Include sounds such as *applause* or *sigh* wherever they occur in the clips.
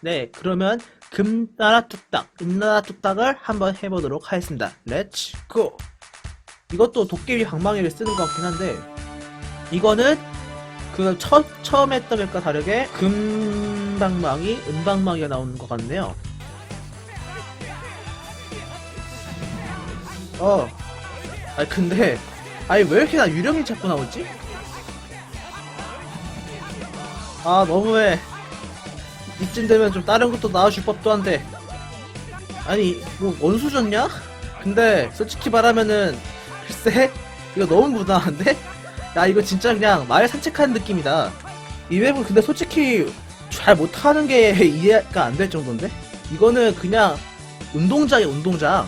네, 그러면 금나라 뚝딱, 은나라 뚝딱을 한번 해보도록 하겠습니다. 렛츠 고! 이것도 도깨비 방망이를 쓰는 것 같긴 한데 이거는 그 처, 처음 했던 것과 다르게 금방망이, 은방망이가 나오는 것 같네요. 어. 아니 근데 아니 왜 이렇게 나 유령이 자꾸 나오지? 아 너무해. 이쯤 되면 좀 다른 것도 나와줄 법도 한데. 아니 뭐 원수졌냐? 근데 솔직히 말하면은 글쎄 이거 너무 무난한데? 야 이거 진짜 그냥 마을 산책하는 느낌이다. 이 맵은 근데 솔직히 잘 못하는 게 *laughs* 이해가 안 될 정도인데? 이거는 그냥 운동장이야 운동장.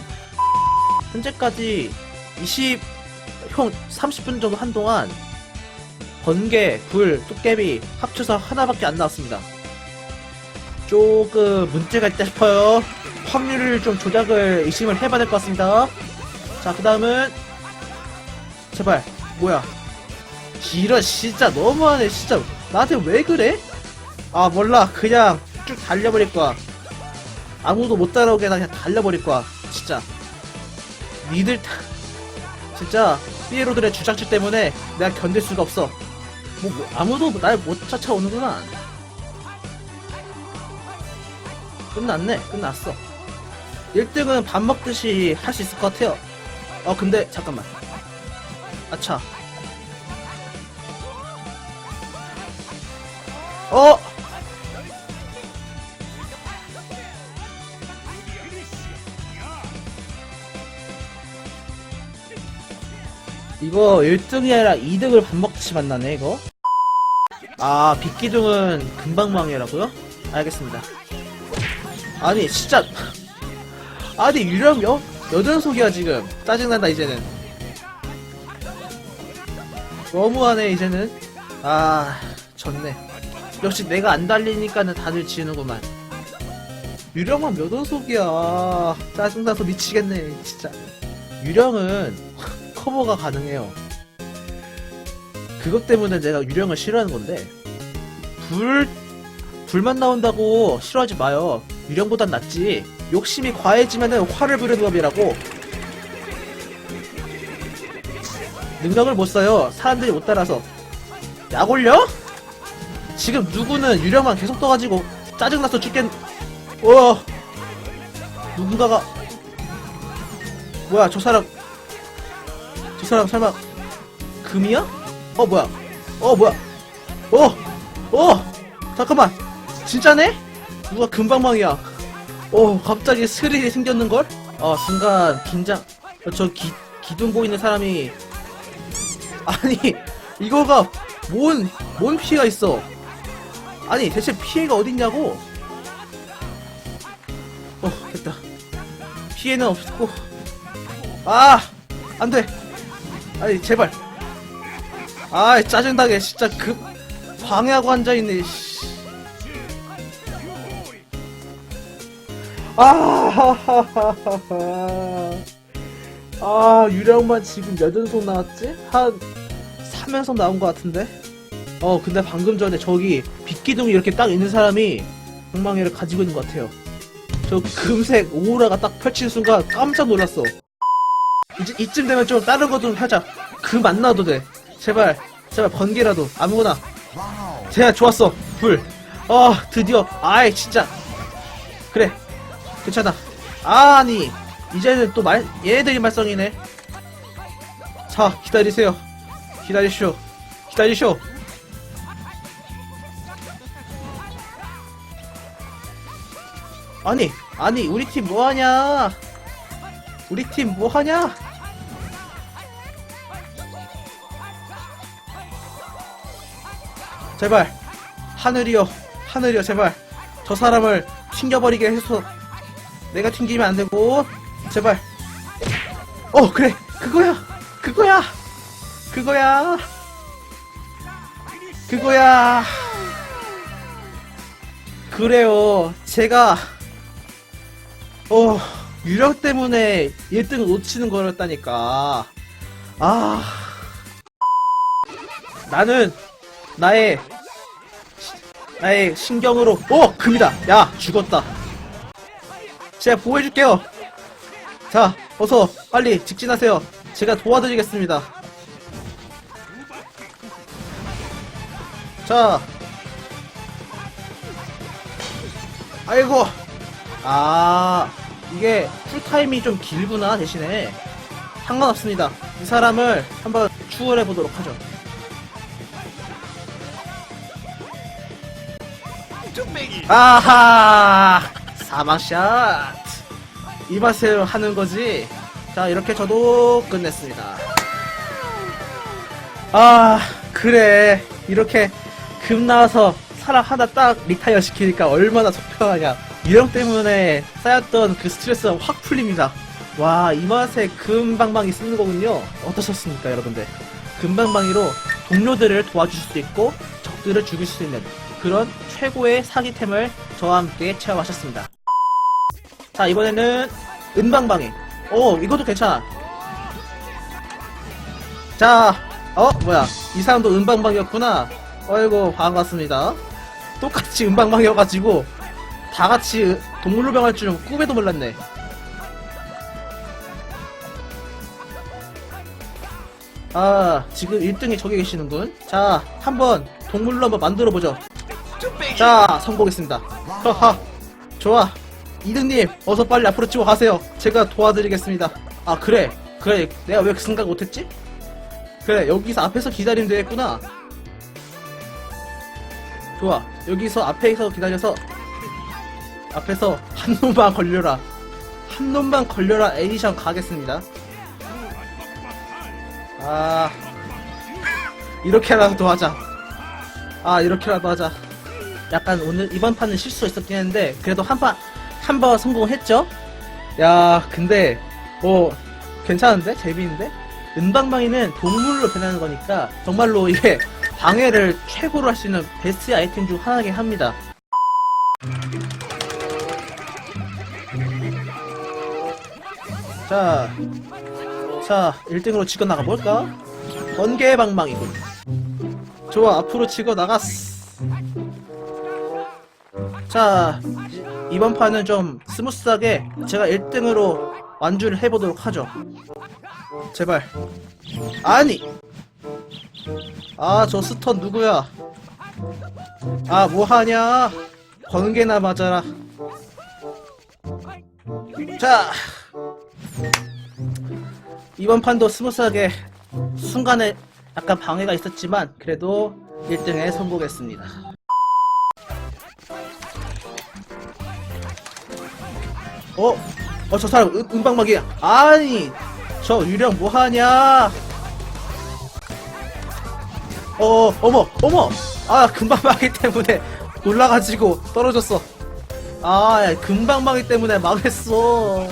현재까지 20, 형 30분 정도 한동안 번개, 불, 뚝개비 합쳐서 하나밖에 안 나왔습니다. 조금 문제가 있다 싶어요. 확률을 좀 조작을 의심을 해봐야 될 것 같습니다. 자, 그 다음은 제발 뭐야? 이런 진짜 너무하네 진짜 나한테 왜 그래? 아 몰라 그냥 쭉 달려버릴 거야. 아무도 못 따라오게 나 그냥 달려버릴 거야 진짜. 니들 다 진짜 삐에로들의 주장치 때문에 내가 견딜 수가 없어. 뭐, 뭐, 아무도 날 못 쫓아오는구나. 끝났네. 끝났어. 1등은 밥 먹듯이 할 수 있을 것 같아요. 어 근데 잠깐만. 아차. 어! 이거 1등이 아니라 2등을 밥 먹듯이 만나네 이거 아 빗기둥은 금방망이라고요? 알겠습니다 아니 진짜. 아니 유령 여, 여전속이야 지금. 짜증난다 이제는. 너무하네 이제는. 아 졌네. 역시 내가 안 달리니까는 다들 지는구만. 유령만 몇 원속이야? 짜증나서 미치겠네 진짜. 유령은 *laughs* 커버가 가능해요. 그것 때문에 내가 유령을 싫어하는 건데 불 불만 나온다고 싫어하지 마요. 유령보단 낫지. 욕심이 과해지면은 화를 부르는 법이라고. 능력을 못 써요. 사람들이 못 따라서. 약 올려? 지금 누구는 유령만 계속 떠가지고 짜증나서 죽겠. 어. 누군가가 뭐야 저 사람 저 사람 설마 금이야? 어 뭐야? 어 뭐야? 어! 어! 잠깐만! 진짜네? 누가 금방망이야? 어 갑자기 스릴이 생겼는걸? 어 순간 긴장. 어, 저 기, 기둥 보이는 사람이. 아니 이거가 뭔, 뭔 피해가 있어? 아니 대체 피해가 어딨냐고? 어 됐다. 피해는 없고. 아 안돼. 아니 제발. 아 짜증나게. 진짜 급 방해하고 앉아있네 씨. 아, *laughs* 아 유령만 지금 몇 연속 나왔지? 한 3연속 나온 것 같은데? 어 근데 방금 전에 저기 빛기둥이 이렇게 딱 있는 사람이 방망이를 가지고 있는 것 같아요 저 금색 오라가 딱 펼치는 순간 깜짝 놀랐어 이제 이쯤 되면 좀 다른 거 좀 하자. 그 만나도 돼. 제발, 제발 번개라도 아무거나. 제가 좋았어. 불. 어 드디어. 아이 진짜. 그래. 괜찮아. 아니 이제는 또 말 얘네들이 말썽이네. 자 기다리세요. 기다리쇼. 기다리쇼. 아니 아니 우리 팀 뭐하냐? 우리 팀 뭐하냐? 제발 하늘이여 하늘이여 제발 저 사람을 튕겨버리게 해서 내가 튕기면 안 되고. 제발. 어 그래. 그거야. 그거야. 그거야. 그거야. 그래요. 제가 어 유령 때문에 1등을 놓치는 거였다니까. 아. 나는 나의 나의 신경으로 오 금이다. 야 죽었다 제가 보호해줄게요. 자 어서 빨리 직진하세요. 제가 도와드리겠습니다. 자. 아이고. 아 이게 쿨타임이 좀 길구나 대신에. 상관없습니다. 이 사람을 한번 추월해 보도록 하죠. 아하 사망샷. 이 맛을 하는 거지. 자 이렇게 저도 끝냈습니다. 아 그래. 이렇게 금 나와서 사람 하나 딱 리타이어 시키니까 얼마나 속편하냐. 유령 때문에 쌓였던 그 스트레스가 확 풀립니다. 와 이 맛에 금방방이 쓰는 거군요. 어떠셨습니까 여러분들? 금방방이로 동료들을 도와줄 수도 있고 적들을 죽일 수 있는 그런 최고의 사기템을 저와 함께 체험하셨습니다 자 이번에는 은방방이 오 이것도 괜찮아. 자어 뭐야. 이 사람도 은방방이었구나. 어이구 반갑습니다. 똑같이 은방방이어가지고 다같이 동물로병 할 줄은 꿈에도 몰랐네. 아 지금 1등이 저기 계시는군. 자 한번 동물로 한번 만들어보죠. 자 성공했습니다. 하하 좋아 이등님 어서 빨리 앞으로 치고 가세요. 제가 도와드리겠습니다. 아 그래. 그래 내가 왜 그 생각 못했지? 그래 여기서 앞에서 기다리면 되겠구나. 좋아. 여기서 앞에서 기다려서 앞에서 한 놈만 걸려라. 한 놈만 걸려라 에디션 가겠습니다. 아 이렇게라도 하자. 아 이렇게라도 하자. 약간 오늘 이번 판은 실수가 있었긴 했는데 그래도 한판 한번 성공했죠 야 근데 뭐 괜찮은데 재미있는데 은방방이는 동물로 변하는 거니까 정말로 이게 *laughs* 방해를 최고로 할 수 있는 베스트 아이템 중 하나긴 합니다 자, 자, 1등으로 치고 나가볼까? 번개 방망이군. 좋아, 앞으로 치고 나갔어. 자, 이- 이번 판은 좀 스무스하게 제가 1등으로 완주를 해보도록 하죠. 제발. 아니! 아, 저 스턴 누구야? 아, 뭐하냐? 번개나 맞아라. 자, 이번 판도 스무스하게 순간에 약간 방해가 있었지만 그래도 1등에 성공했습니다. 어? 어, 저 사람 은, 은방막이야. 아니, 저 유령 뭐하냐? 어, 어머, 어머! 아, 금방 막이 *laughs* 때문에 놀라가지고 떨어졌어. 아, 야, 금방 막이 때문에 망했어.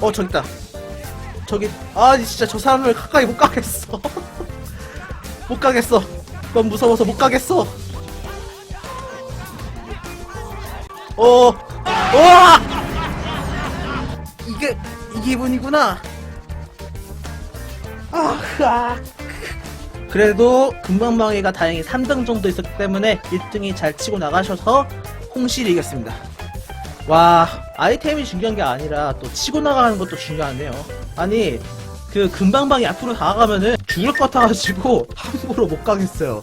어, 저기 있다. 저기, 아니, 진짜 저 사람을 가까이 못 가겠어. *laughs* 못 가겠어. 너무 무서워서 못 가겠어. 어, 와! 이 기분이구나. 아, 아. 그래도 금방망이가 다행히 3등 정도 있었기 때문에 1등이 잘 치고 나가셔서 홍실이 이겼습니다. 와, 아이템이 중요한 게 아니라 또 치고 나가는 것도 중요하네요. 아니, 그 금방방이 앞으로 다가가면은 죽을 것 같아가지고 *laughs* 함부로 못 가겠어요.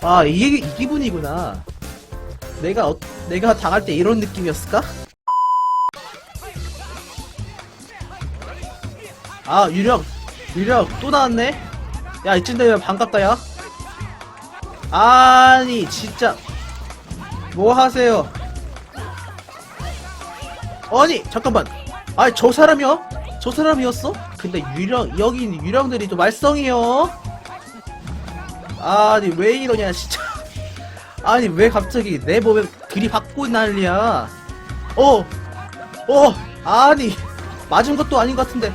아, 이게 이 기분이구나. 내가 어- 내가 당할 때 이런 느낌이었을까? 아, 유령, 유령 또 나왔네. 야, 이쯤 되면 반갑다, 야. 아니, 진짜. 뭐 하세요? 아니, 잠깐만. 아니, 저 사람이요? 저 사람이었어? 근데 유령, 여기 있는 유령들이 또 말썽이요? 아니, 왜 이러냐, 진짜. *laughs* 아니, 왜 갑자기 내 몸에 들이받고 난리야? 어, 어, 아니, 맞은 것도 아닌 것 같은데.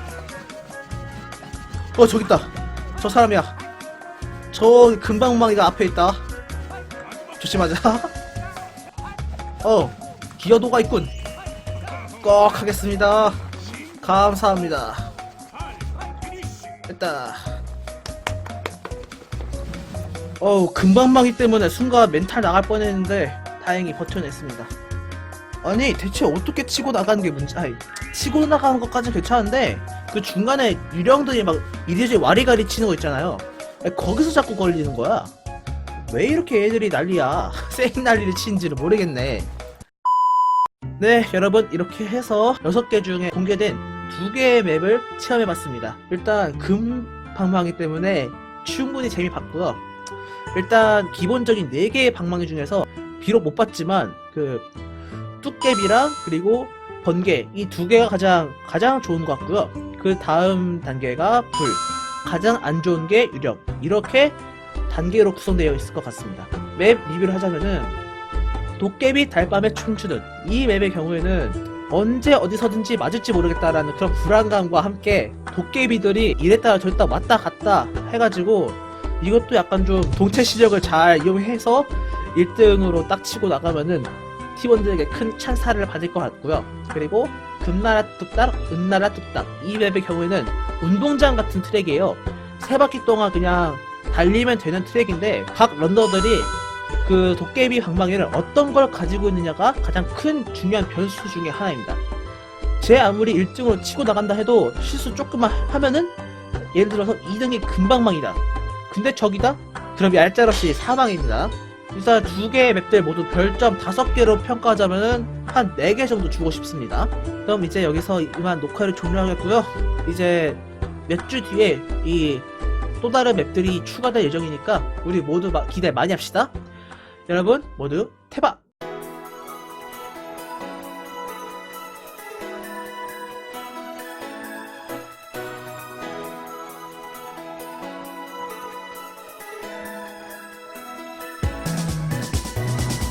어, 저기 있다. 저 사람이야. 저 금방망이가 앞에 있다. 조심하자. *laughs* 어, 기어도가 있군. 꼭 하겠습니다. 감사합니다. 됐다. 어우, 금방망이 때문에 순간 멘탈 나갈 뻔했는데, 다행히 버텨냈습니다. 아니 대체 어떻게 치고 나가는 게 문제? 아니 치고 나가는 것까지는 괜찮은데 그 중간에 유령들이 막 이리저리 와리가리 치는 거 있잖아요. 거기서 자꾸 걸리는 거야. 왜 이렇게 애들이 난리야? *laughs* 쌩 난리를 치는지를 모르겠네. 네, 여러분 이렇게 해서 6개 중에 공개된 두 개의 맵을 체험해봤습니다. 일단 금 방망이 때문에 충분히 재미 봤고요. 일단 기본적인 4개의 방망이 중에서 비록 못 봤지만 그 뚝개비랑 그리고 번개 이 두 개가 가장 가장 좋은 것 같고요. 그 다음 단계가 불, 가장 안 좋은 게 유령. 이렇게 단계로 구성되어 있을 것 같습니다. 맵 리뷰를 하자면은 도깨비 달밤의 춤추는 이 맵의 경우에는 언제 어디서든지 맞을지 모르겠다라는 그런 불안감과 함께 도깨비들이 이랬다가 저랬다 왔다 갔다 해가지고 이것도 약간 좀 동체 시력을 잘 이용해서 1등으로 딱 치고 나가면은 팀원들에게 큰 찬사를 받을 것 같고요. 그리고 금나라 뚝딱, 은나라 뚝딱 이 맵의 경우에는 운동장 같은 트랙이에요. 세 바퀴 동안 그냥 달리면 되는 트랙인데 각 런너들이 그 도깨비 방망이를 어떤 걸 가지고 있느냐가 가장 큰 중요한 변수 중에 하나입니다. 제 아무리 1등으로 치고 나간다 해도 실수 조금만 하면은 예를 들어서 2등이 금방망이다. 근데 저기다? 그럼 얄짤없이 사망입니다. 일단 두 개의 맵들 모두 별점 5개로 평가하자면은 한 4개 정도 주고 싶습니다. 그럼 이제 여기서 이만 녹화를 종료하겠고요. 이제 몇 주 뒤에 이 또 다른 맵들이 추가될 예정이니까 우리 모두 마- 기대 많이 합시다. 여러분 모두 태박!